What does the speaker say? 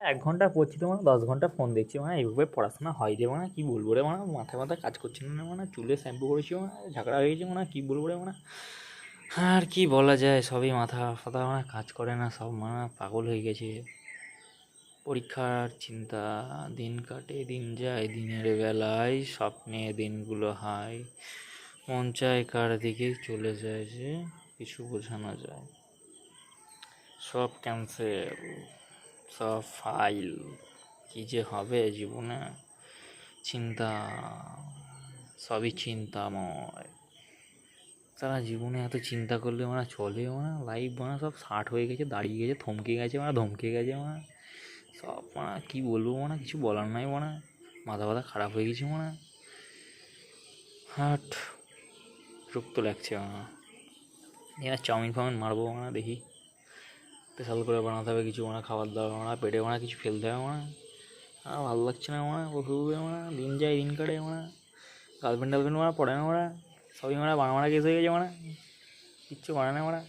এক ঘণ্টা পড়ছি তো মানে দশ ঘণ্টা ফোন দেখছি মানে এইভাবে পড়াশোনা হয় যে মানে কী বলব রে মানে মাথায় মাথায় কাজ করছে না মানে চুলে শ্যাম্পু করেছি মানে ঝাঁকড়া হয়ে মানে কী বলব রে মানে আর কি বলা যায়, সবই মাথা ফাথা মানে কাজ করে না, সব মানে পাগল হয়ে গেছে। পরীক্ষার চিন্তা, দিন কাটে, দিন যায়, দিনের বেলায় স্বপ্নে দিনগুলো হায়। মন চায় কার দিকে চলে যায় যে, কিছু বোঝানো যায়। সব ক্যান্সেল সব ফাইল কী যে হবে জীবনে? চিন্তা, সবই চিন্তাময়। তারা জীবনে এত চিন্তা করলে মানে চলে মানে লাইফ মানে সব ষাট হয়ে গেছে, দাঁড়িয়ে গেছে, থমকে গেছে মানে ধমকে গেছে মানে। সব মানে কী বলব মানে কিছু বলার নাই মানে। মাথা ব্যথা খারাপ হয়ে গেছে মানে। হাট বিরক্ত লাগছে মানে। এবার চাউমিন ফাউমিন মারবো মানে দেখি। স্পেশাল করে বানাতে হবে, কিছু মানে খাবার দাবার মানে পেটে মানে কিছু ফেলতে হবে মানে আর ভালো লাগছে না মানে ওষুধ মানে দিন যায়, দিন কাটে মানে গার্লফ্রেন্ড টার্লফ্রেন্ড মানে পড়ে না মানে সবই মানে বাংলা কেস হয়ে গেছে মানে কিচ্ছু করে না মানে